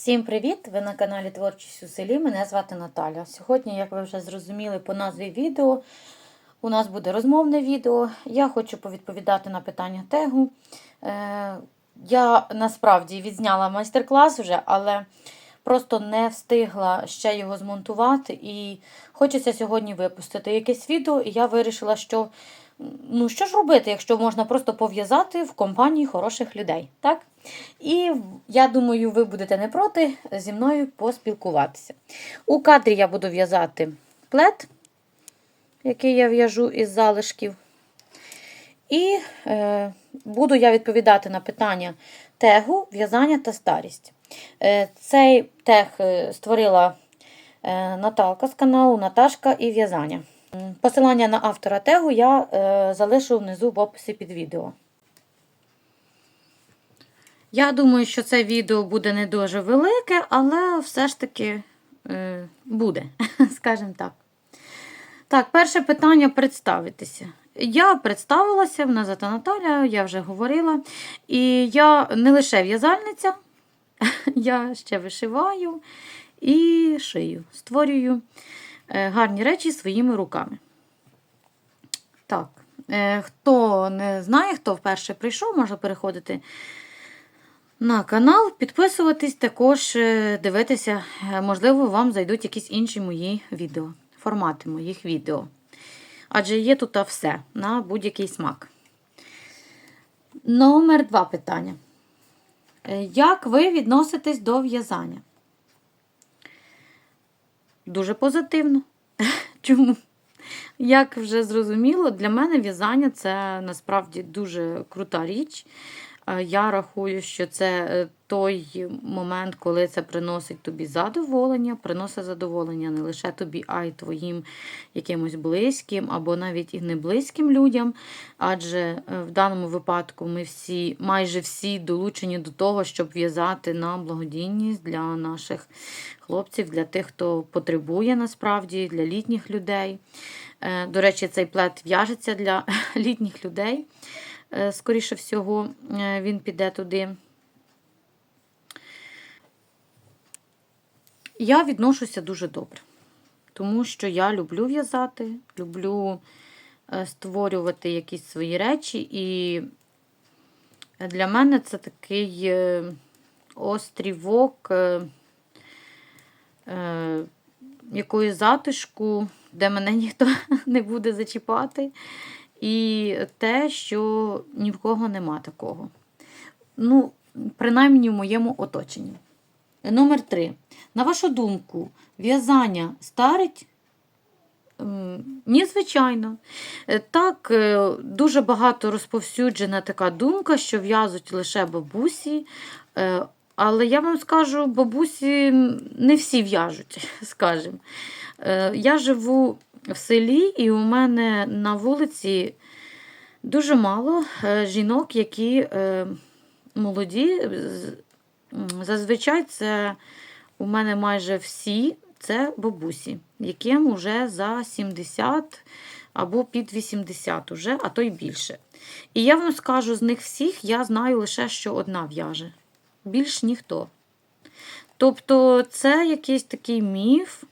Всім привіт! Ви на каналі Творчість у селі. Мене звати Наталя. Сьогодні, як ви вже зрозуміли по назві відео, у нас буде розмовне відео. Я хочу повідповідати на питання тегу. Е, я насправді відзняла майстер-клас вже, але просто не встигла ще його змонтувати. І хочеться сьогодні випустити якесь відео, і я вирішила, що ну, що ж робити, якщо можна просто пов'язати в компанії хороших людей. так? І я думаю, ви будете не проти зі мною поспілкуватися. У кадрі я буду в'язати плед, який я в'яжу із залишків. І е, буду я відповідати на питання тегу, в'язання та старість. Е, цей тег е, створила е, Наталка з каналу Наташка і в'язання. Посилання на автора тегу я е, залишу внизу в описі під відео. Я думаю, що це відео буде не дуже велике, але все ж таки е, буде, скажімо так. Так, перше питання представитися. Я представилася, мене звати Наталя, я вже говорила. І я не лише в'язальниця, я ще вишиваю і шию, створюю гарні речі своїми руками. Так, е, хто не знає, хто вперше прийшов, може переходити на канал, підписуватись, також е, дивитися, е, можливо, вам зайдуть якісь інші мої відео, формати моїх відео. Адже є тут все на будь-який смак. Номер два питання. Е, Як ви відноситесь до в'язання? Дуже позитивно. Чому? Як вже зрозуміло, для мене в'язання це насправді дуже крута річ. Е, Я рахую, що це е, той момент, коли це приносить тобі задоволення, приносить задоволення не лише тобі, а й твоїм якимось близьким або навіть і не близьким людям. Адже е, в даному випадку ми всі, майже всі долучені до того, щоб в'язати на благодійність для наших хлопців, для тих, хто потребує насправді, для літніх людей. До речі, цей плед в'яжеться для літніх людей. Е, Скоріше всього, е, він піде туди. Я відношуся дуже добре, тому що я люблю в'язати, люблю е, створювати якісь свої речі, і для мене це такий острівок е, затишку, де мене ніхто не буде зачіпати. І те, що ні в кого нема такого. Ну, принаймні в моєму оточенні. Номер три. На вашу думку, в'язання старить? М, Ні, звичайно. Е, Так, е, дуже багато розповсюджена така думка, що в'язуть лише бабусі. Е, Але я вам скажу, бабусі не всі в'яжуть, скажімо. Я живу в селі, і у мене на вулиці дуже мало е, жінок, які е, молоді. Зазвичай це у мене майже всі це бабусі, яким вже за 70 або під 80 уже, а то й більше. І я вам скажу, з них всіх я знаю лише, що одна в'яже. Більш ніхто. Тобто, це якийсь такий міф.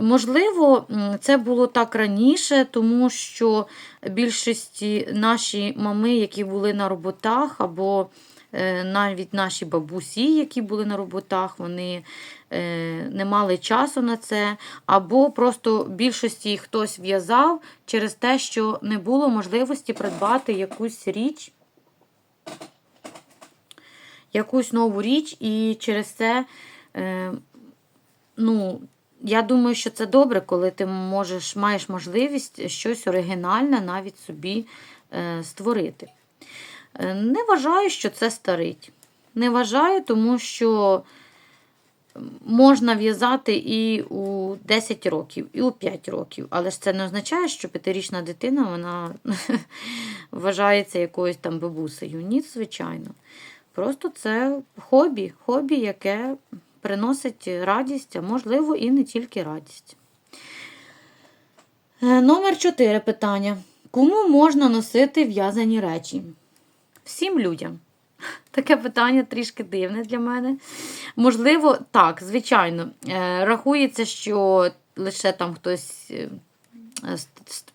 Можливо, це було так раніше, тому що більшості наші мами, які були на роботах, або е, навіть наші бабусі, які були на роботах, вони е, не мали часу на це, або просто більшості хтось в'язав через те, що не було можливості придбати якусь річ, якусь нову річ, і через це, е, ну, я думаю, що це добре, коли ти можеш, маєш можливість щось оригінальне навіть собі е, створити. Е, Не вважаю, що це старить. Не вважаю, тому що можна в'язати і у 10 років, і у 5 років. Але ж це не означає, що п'ятирічна дитина вона вважається якоюсь там бабусею. Ні, звичайно. Просто це хобі, хобі, яке приносить радість, а можливо, і не тільки радість. Е, Номер 4 питання. Кому можна носити в'язані речі? Всім людям. Таке питання трішки дивне для мене. Можливо, так, звичайно. Е, Рахується, що лише там хтось е,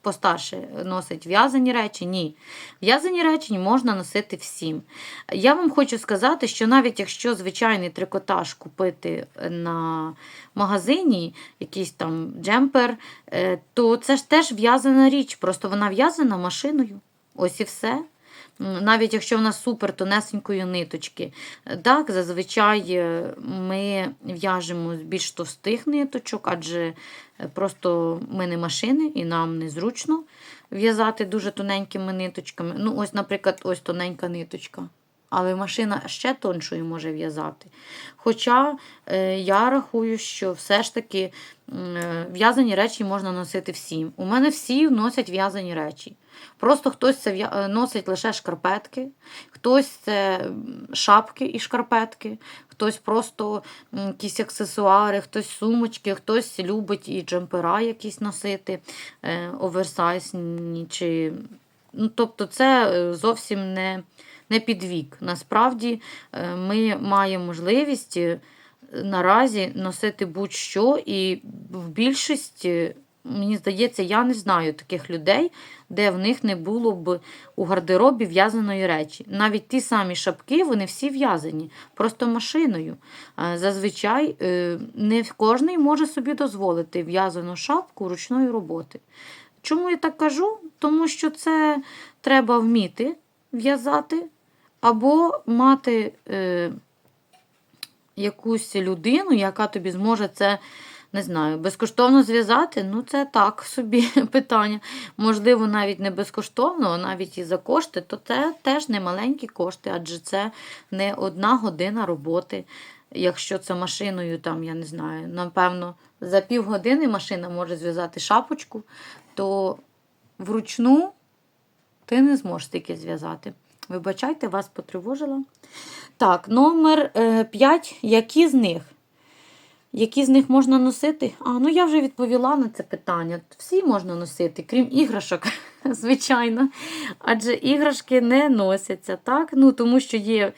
постарше носить в'язані речі. Ні. В'язані речі можна носити всім. Я вам хочу сказати, що навіть якщо звичайний трикотаж купити на магазині, якийсь там джемпер, е, то це ж теж в'язана річ, просто вона в'язана машиною. Ось і все. Навіть якщо в нас супер тонесенької ниточки. Так, зазвичай е, ми в'яжемо з більш товстих ниточок, адже е, просто ми не машини і нам незручно в'язати дуже тоненькими ниточками. Ну, ось, наприклад, ось тоненька ниточка. Але машина ще тоншою може в'язати. Хоча е, я рахую, що все ж таки е, в'язані речі можна носити всім. У мене всі носять в'язані речі. Просто хтось це е, носить лише шкарпетки, хтось це шапки і шкарпетки, хтось просто якісь аксесуари, хтось сумочки, хтось любить і джемпера якісь носити, е, оверсайзні. Чи... Ну, тобто це е, зовсім не, не під вік. Насправді е, ми маємо можливість е, наразі носити будь-що, і в більшості, мені здається, я не знаю таких людей, де в них не було б у гардеробі в'язаної речі. Навіть ті самі шапки, вони всі в'язані, просто машиною. Е, Зазвичай не кожен може собі дозволити в'язану шапку ручної роботи. Чому я так кажу? Тому що це треба вміти в'язати, або мати е, якусь людину, яка тобі зможе це, не знаю, безкоштовно зв'язати. Ну, це так собі питання. Можливо, навіть не безкоштовно, а навіть і за кошти, то це теж не маленькі кошти, адже це не одна година роботи. Якщо це машиною, там, я не знаю, напевно, за півгодини машина може зв'язати шапочку, то вручну ти не зможеш стільки зв'язати. Вибачайте, вас потривожила. Так, номер 5. Які з них? Які з них можна носити? А, ну я вже відповіла на це питання. Всі можна носити, крім іграшок, звичайно. Адже іграшки не носяться, так? Ну, тому що є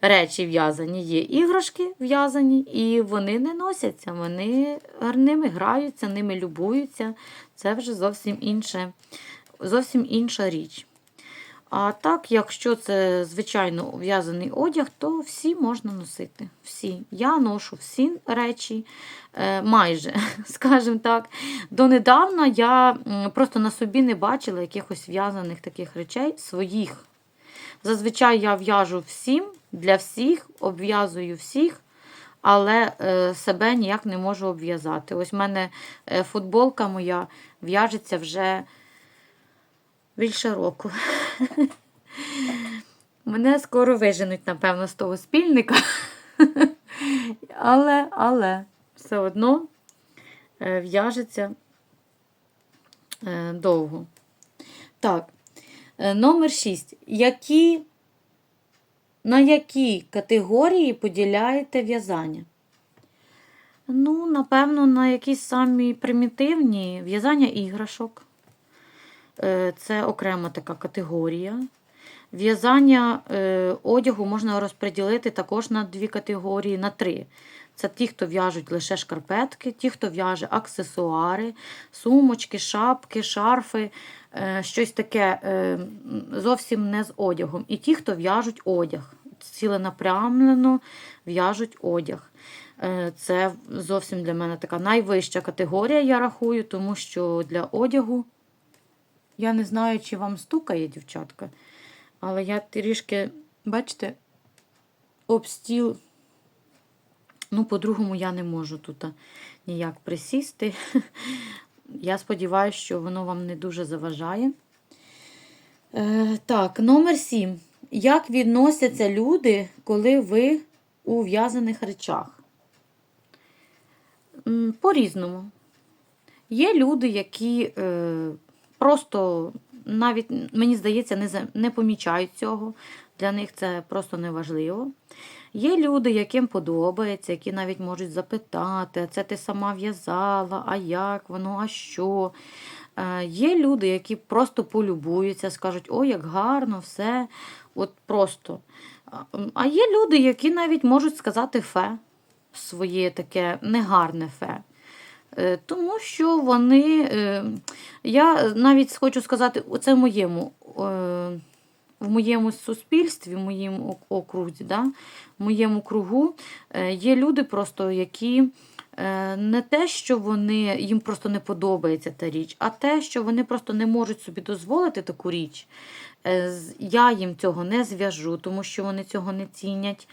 речі в'язані, є іграшки в'язані, і вони не носяться. Вони ними граються, ними любуються. Це вже зовсім інше, зовсім інша річ. А так, якщо це звичайно в'язаний одяг, то всі можна носити. Всі. Я ношу всі речі, е, майже, скажімо так. Донедавна я просто на собі не бачила якихось в'язаних таких речей своїх. Зазвичай я в'яжу всім, для всіх, обв'язую всіх, але е, себе ніяк не можу обв'язати. Ось в мене е, футболка моя в'яжеться вже більше року. Мене скоро виженуть, напевно, з того спільника. Але, але все одно е, в'яжеться е, довго. Так, е, номер 6. Які, на які категорії поділяєте в'язання? Ну, напевно, на якісь самі примітивні в'язання іграшок. Е, Це окрема така категорія. В'язання е, одягу можна розподілити також на дві категорії, на три. Це ті, хто в'яжуть лише шкарпетки, ті, хто в'яже аксесуари, сумочки, шапки, шарфи, е, щось таке зовсім не з одягом. І ті, хто в'яжуть одяг, ціленапрямлено в'яжуть одяг. Це зовсім для мене така найвища категорія, я рахую, тому що для одягу я не знаю, чи вам стукає, дівчатка, але я трішки, бачите, об стіл. Ну, по-другому я не можу тут ніяк присісти. Я сподіваюся, що воно вам не дуже заважає. Е, так, номер 7. Як відносяться люди, коли ви у в'язаних речах? По-різному. Є люди, які е, просто навіть, мені здається, не, не помічають цього. Для них це просто неважливо. Є люди, яким подобається, які навіть можуть запитати, це ти сама в'язала, а як воно, а що. Е, Є люди, які просто полюбуються, скажуть, ой, як гарно, все. От просто. А є люди, які навіть можуть сказати фе, своє таке негарне фе. Е, Тому що вони, е, я навіть хочу сказати, це в моєму, е, в моєму суспільстві, в моєму окрузі, да, в моєму кругу є люди просто, які не те, що вони, їм просто не подобається та річ, а те, що вони просто не можуть собі дозволити таку річ. Я їм цього не зв'яжу, тому що вони цього не цінять.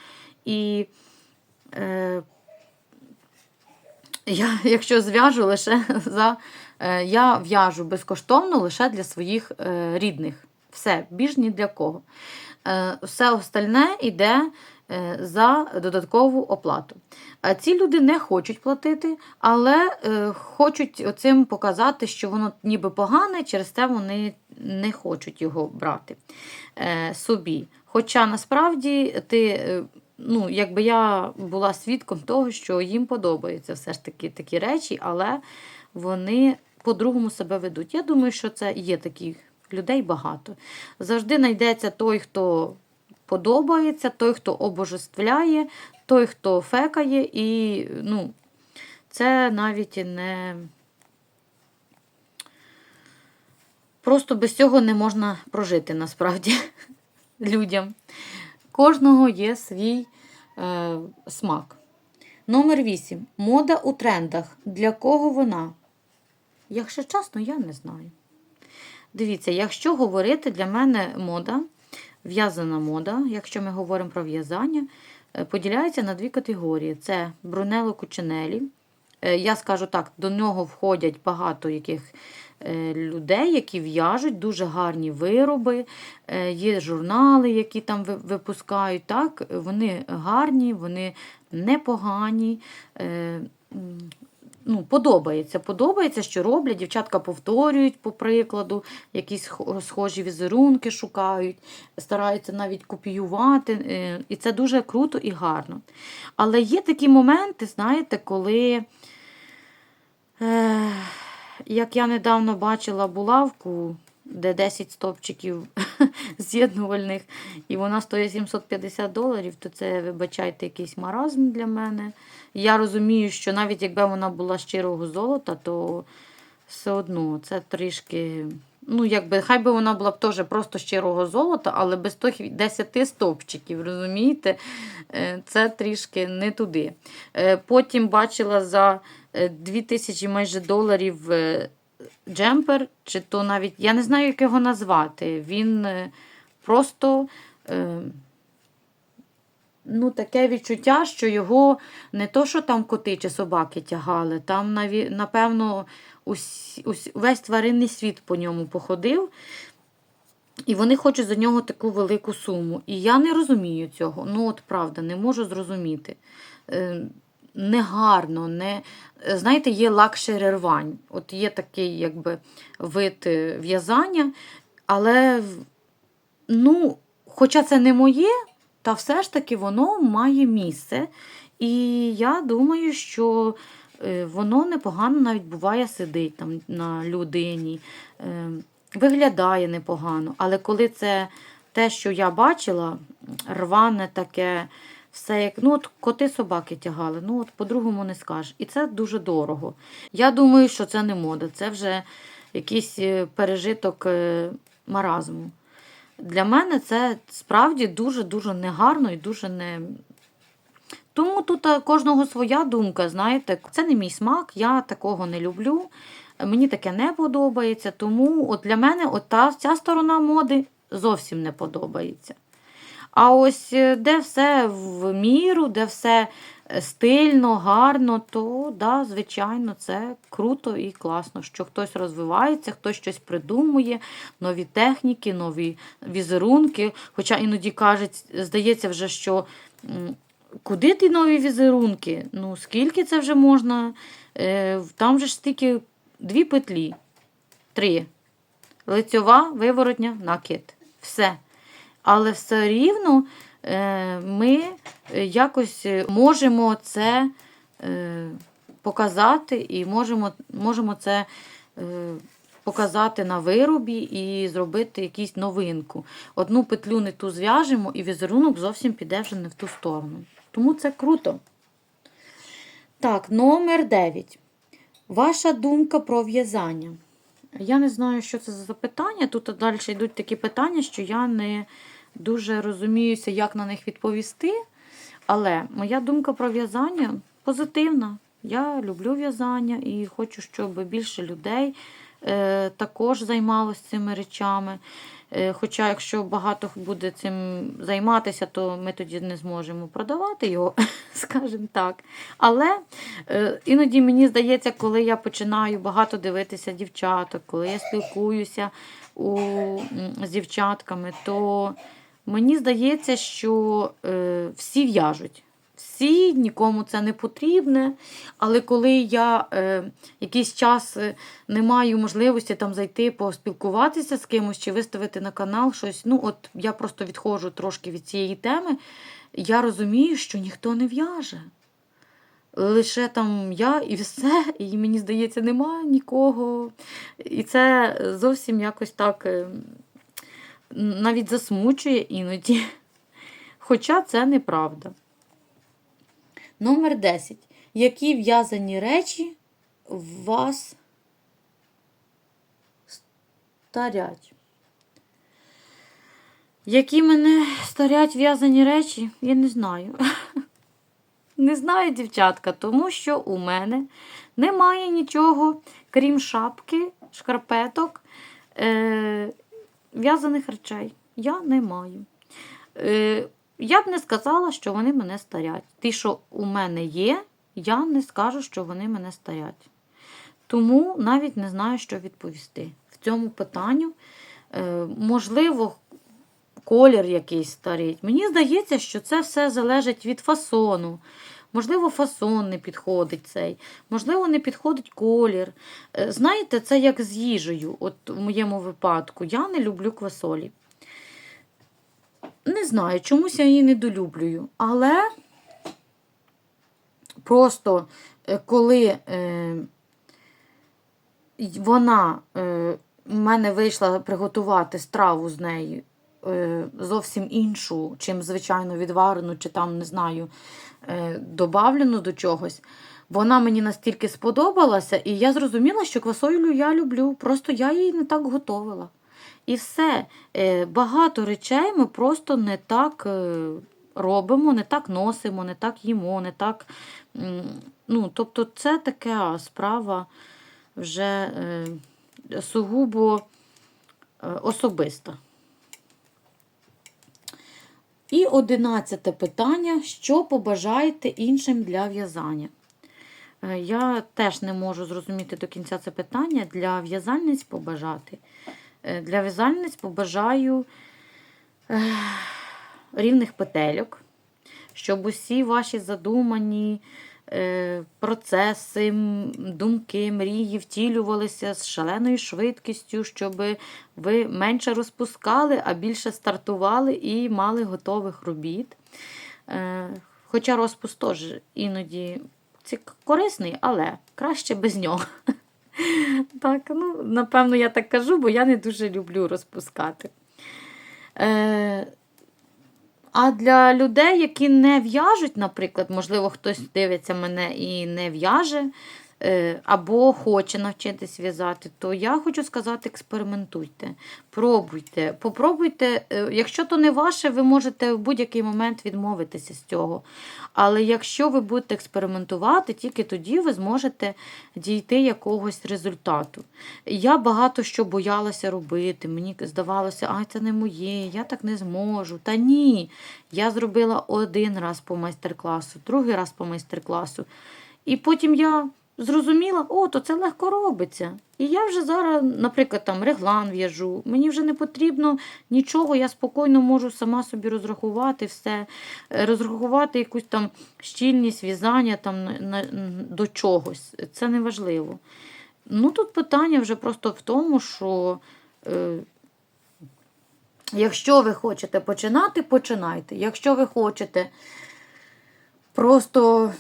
І я, якщо зв'яжу лише за. е, Я в'яжу безкоштовно лише для своїх е, рідних. Все, більш ні для кого. Е, Все остальне йде за додаткову оплату. Е, Ці люди не хочуть платити, але хочуть цим показати, що воно ніби погане, через це вони не хочуть його брати собі. Хоча насправді ти. Ну, якби я була свідком того, що їм подобаються все ж таки такі речі, але вони по-другому себе ведуть. Я думаю, що це є таких людей багато. Завжди знайдеться той, хто подобається, той, хто обожествляє, той, хто фекає, і ну, це навіть не. Просто без цього не можна прожити насправді людям. Кожного є свій е, смак. Номер 8. Мода у трендах. Для кого вона? Якщо чесно, я не знаю. Дивіться, якщо говорити для мене мода, в'язана мода, якщо ми говоримо про в'язання, е, поділяється на дві категорії: це Брунело Кучинелі. Е, Я скажу так, до нього входять багато яких людей, які в'яжуть дуже гарні вироби. Е, Є журнали, які там випускають. Так, вони гарні, вони непогані. Е, Ну, подобається. Подобається, що роблять. Дівчатка повторюють, по прикладу, якісь схожі візерунки шукають, стараються навіть копіювати. е, І це дуже круто і гарно. Але є такі моменти, знаєте, коли. Е, як я недавно бачила булавку, де 10 стопчиків з'єднувальних, і вона стоїть 750 доларів, то це, вибачайте, якийсь маразм для мене. Я розумію, що навіть якби вона була щирого золота, то все одно це трішки. Ну, якби, хай би вона була б теж просто щирого золота, але без тих 10 стовпчиків, розумієте? Е, Це трішки не туди. Е, Потім бачила за 2000 майже доларів е, джемпер, чи то навіть, я не знаю, як його назвати. Він е, просто. е, Ну, таке відчуття, що його не то, що там коти чи собаки тягали, там, напевно, ус, ус, весь тваринний світ по ньому походив, і вони хочуть за нього таку велику суму. І я не розумію цього. Ну, от правда, не можу зрозуміти. Негарно, не... знаєте, є лакшері рвань. От є такий якби, вид е, в'язання, але ну, хоча це не моє, та все ж таки воно має місце. І я думаю, що е, воно непогано навіть буває сидить там на людині, е, виглядає непогано. Але коли це те, що я бачила, рване таке, все як ну от коти собаки тягали, ну от по-другому не скажеш. І це дуже дорого. Я думаю, що це не мода, це вже якийсь е, пережиток е, маразму. Для мене це справді дуже-дуже негарно і дуже не. Тому тут е, кожного своя думка, знаєте, це не мій смак, я такого не люблю. Мені таке не подобається. Тому от для мене от та, ця сторона моди зовсім не подобається. А ось е, де все в міру, де все е, стильно, гарно, то да, звичайно, це круто і класно, що хтось розвивається, хтось щось придумує, нові техніки, нові візерунки. Хоча іноді кажуть, здається вже, що куди ті нові візерунки? Ну, скільки це вже можна? Е, Там же ж стільки дві петлі, три. Лицьова, виворотня, накид. Все. Але все рівно е, ми якось можемо це е, показати і можемо, можемо це е, показати на виробі і зробити якусь новинку. Одну петлю не ту зв'яжемо, і візерунок зовсім піде вже не в ту сторону. Тому це круто. Так, номер 9. Ваша думка про в'язання. Я не знаю, що це за запитання. Тут далі йдуть такі питання, що я не дуже розуміюся, як на них відповісти. Але моя думка про в'язання позитивна. Я люблю в'язання і хочу, щоб більше людей е, також займалося цими речами. Е, Хоча, якщо багато буде цим займатися, то ми тоді не зможемо продавати його, скажімо так. Але е, іноді мені здається, коли я починаю багато дивитися дівчаток, коли я спілкуюся у, з дівчатками, то мені здається, що е, всі в'яжуть. Всі, нікому це не потрібне. Але коли я е, якийсь час е, не маю можливості там зайти поспілкуватися з кимось чи виставити на канал щось, ну от я просто відходжу трошки від цієї теми, я розумію, що ніхто не в'яже. Лише там я і все, і мені здається, немає нікого. І це зовсім якось так е, навіть засмучує іноді. Хоча це неправда. Номер 10. Які в'язані речі вас старять? Які мене старять в'язані речі, я не знаю. Не знаю, дівчатка, тому що у мене немає нічого, крім шапки, шкарпеток, е- в'язаних речей. Я не маю. Е- я б не сказала, що вони мене старять. Ті, що у мене є, я не скажу, що вони мене старять. Тому навіть не знаю, що відповісти. В цьому питанню, е, можливо, колір якийсь старить. Мені здається, що це все залежить від фасону. Можливо, фасон не підходить цей, можливо, не підходить колір. Е, Знаєте, це як з їжею. От в моєму випадку я не люблю квасолі. Не знаю, чомусь я її недолюблюю. Але просто е, коли е, вона е, в мене вийшла приготувати страву з нею зовсім іншу, чим звичайно відварену, чи там, не знаю, е, добавлену до чогось. Вона мені настільки сподобалася, і я зрозуміла, що квасолю я люблю. Просто я її не так готувала. І все. Е, Багато речей ми просто не так е, робимо, не так носимо, не так їмо, не так. Ну, тобто, це така справа вже е, сугубо е, особиста. І одинадцяте питання: що побажаєте іншим для в'язання? Е, Я теж не можу зрозуміти до кінця це питання. Для в'язальниць побажати. Е, Для в'язальниць побажаю е, рівних петельок, щоб усі ваші задумані процеси, думки, мрії втілювалися з шаленою швидкістю, щоб ви менше розпускали, а більше стартували і мали готових робіт. Е, Хоча розпуск теж іноді це корисний, але краще без нього. Так, ну, напевно, я так кажу, бо я не дуже люблю розпускати. Е, а для людей, які не в'яжуть, наприклад, можливо, хтось дивиться мене і не в'яже, або хоче навчитись в'язати, то я хочу сказати: експериментуйте, пробуйте, попробуйте. Е, Якщо то не ваше, ви можете в будь-який момент відмовитися з цього. Але якщо ви будете експериментувати, тільки тоді ви зможете дійти якогось результату. Я багато що боялася робити. Мені здавалося, ай, це не моє, я так не зможу. Та ні. Я зробила один раз по майстер-класу, другий раз по майстер-класу. І потім я зрозуміла, о, то це легко робиться. І я вже зараз, наприклад, там реглан в'яжу. Мені вже не потрібно нічого, я спокійно можу сама собі розрахувати все, е, розрахувати якусь там щільність в'язання там, на, до чогось. Це не важливо. Ну, тут питання вже просто в тому, що е, якщо ви хочете починати, починайте. Якщо ви хочете просто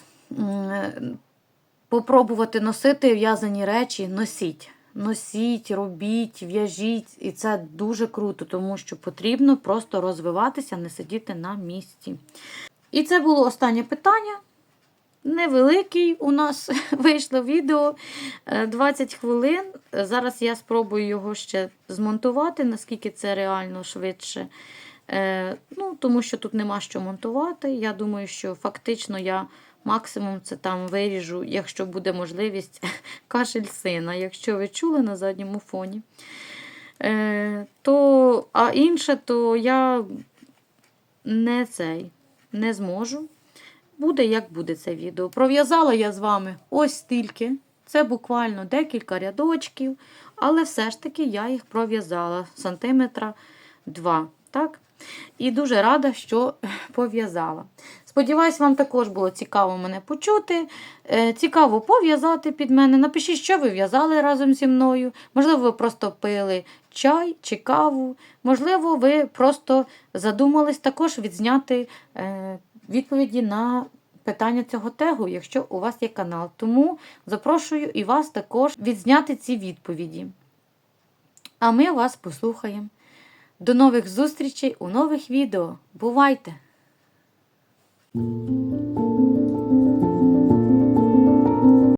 попробувати носити в'язані речі, носіть. носіть, робіть, в'яжіть, і це дуже круто, тому що потрібно просто розвиватися, не сидіти на місці. І це було останнє питання. Невеликий у нас вийшло відео е, 20 хвилин. Зараз я спробую його ще змонтувати, наскільки це реально швидше. Е, Ну, тому що тут нема що монтувати. Я думаю, що фактично я максимум це там виріжу, якщо буде можливість, кашель сина, якщо ви чули на задньому фоні. Е, то, а інше, то я не цей не зможу. Буде, як буде це відео. Пров'язала я з вами ось стільки. Це буквально декілька рядочків, але все ж таки я їх пров'язала сантиметра 2. Так? І дуже рада, що пов'язала. Сподіваюсь, вам також було цікаво мене почути. Е, Цікаво пов'язати під мене. Напишіть, що ви в'язали разом зі мною. Можливо, ви просто пили чай чи каву. Можливо, ви просто задумались також відзняти е, відповіді на питання цього тегу, якщо у вас є канал. Тому запрошую і вас також відзняти ці відповіді. А ми вас послухаємо. До нових зустрічей у нових відео. Бувайте! Música